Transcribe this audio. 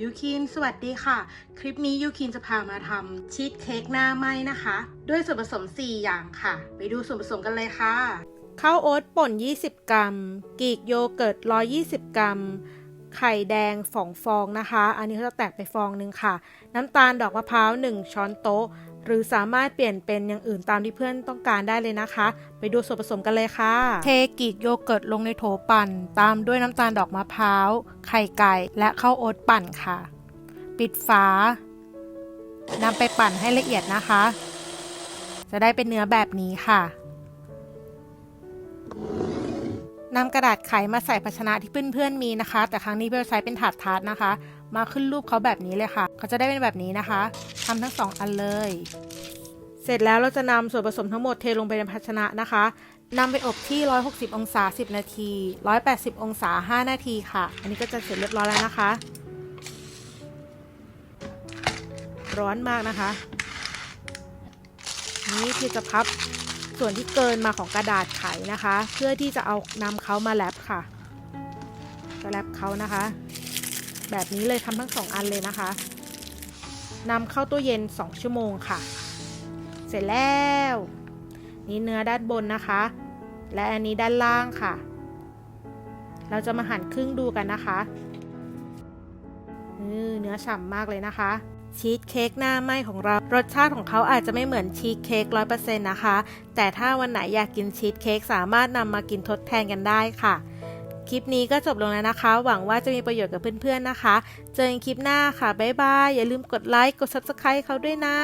ยูคิน สวัสดีค่ะ คลิปนี้ยูคินจะพามาทำชีสเค้กหน้าไหม้นะคะ ด้วยส่วนผสม 4 อย่างค่ะ ไปดูส่วนผสมกันเลยค่ะ ข้าวโอ๊ตป่น 20 กรัมกีกโยเกิร์ต 120 กรัม ไข่แดงสองฟองนะคะ อันนี้เขาจะแตกไปฟองหนึ่งค่ะ น้ำตาลดอกมะพร้าว 1 ช้อนโต๊ะ หรือสามารถเปลี่ยนเป็นอย่างอื่นตามที่เพื่อนต้องการได้เลยนะคะ ไปดูส่วนผสมกันเลยค่ะ เทกีกโยเกิร์ตลงในโถปั่น ตามด้วยน้ำตาลดอกมะพร้าว ไข่ไก่ และข้าวโอ๊ตปั่นค่ะ ปิดฝานำไปปั่นให้ละเอียดนะคะ จะได้เป็นเนื้อแบบนี้ค่ะ นำกระดาษไขมาใส่ภาชนะที่เพื่อนๆมีนะคะ แต่ครั้งนี้เบลใช้เป็นถาดทาร์ตนะคะ มาขึ้นรูปเขาแบบนี้เลยค่ะเขาจะได้เป็นแบบนี้นะคะทำทั้งสองอันเลย เสร็จแล้วเราจะนำส่วนผสมทั้งหมดเทลงไปในภาชนะนะคะนำไปอบที่ 160 องศา 10 นาที 180 องศา 5 นาทีค่ะ อันนี้ก็จะเสร็จเรียบร้อยแล้วนะคะ ร้อนมากนะคะ นี่คือจะพับ ส่วนที่เกินมาของกระดาษไขนะคะ เพื่อที่จะเอานำเขามาแรปค่ะจะแรปเขานะคะ แบบนี้เลยทำทั้งสองอันเลยนะคะนำเข้าตู้เย็น 2 ชั่วโมงค่ะ เสร็จแล้ว นี่เนื้อด้านบนนะคะ และอันนี้ด้านล่างค่ะ เราจะมาหั่นครึ่งดูกันนะคะเนื้อฉ่ำมากเลยนะคะ ชีสเค้กหน้าไหม้ของเรา รสชาติของเขาอาจจะไม่เหมือนชีสเค้กร้อยเปอร์เซ็นต์นะคะ แต่ถ้าวันไหนอยากกินชีสเค้กสามารถนำมากินทดแทนกันได้ค่ะ คลิปนี้ก็จบลงแล้วนะคะ หวังว่าจะมีประโยชน์กับเพื่อนๆนะคะ เจอกันคลิปหน้าค่ะ บ๊ายบาย อย่าลืมกดไลค์ กด subscribe เขาด้วยนะ